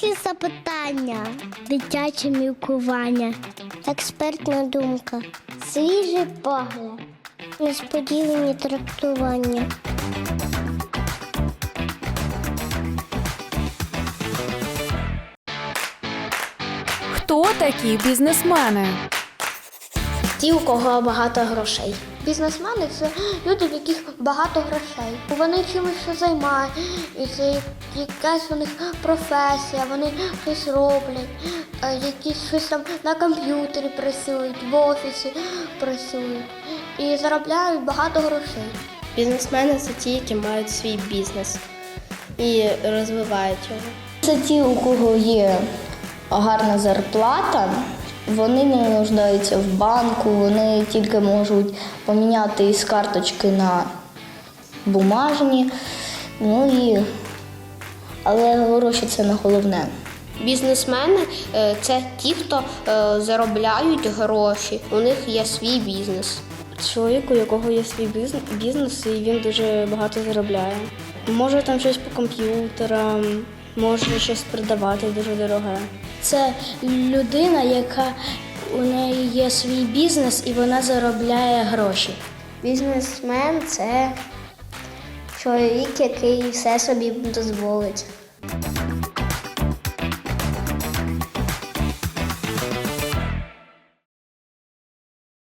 Дорослі запитання, дитяче мілкування, експертна думка, свіжий погляд, несподівані трактування. Хто такі бізнесмени? Ті, у кого багато грошей. Бізнесмени це люди, в яких багато грошей. Вони чимось займаються, якась у них професія, вони щось роблять, якісь щось там на комп'ютері працюють, в офісі працюють і заробляють багато грошей. Бізнесмени це ті, які мають свій бізнес і розвивають його. Це ті, у кого є гарна зарплата, вони не нуждаються в банку, вони тільки можуть поміняти із карточки на бумажні. Ну і... Але гроші це не головне. Бізнесмени е, це ті, хто е, заробляють гроші. У них є свій бізнес. Чоловік, у якого є свій бізнес, бізнес і він дуже багато заробляє. Може там щось по комп'ютерам, може щось продавати дуже дороге. Це людина, яка у неї є свій бізнес і вона заробляє гроші. Бізнесмен це чоловік, який все собі дозволить.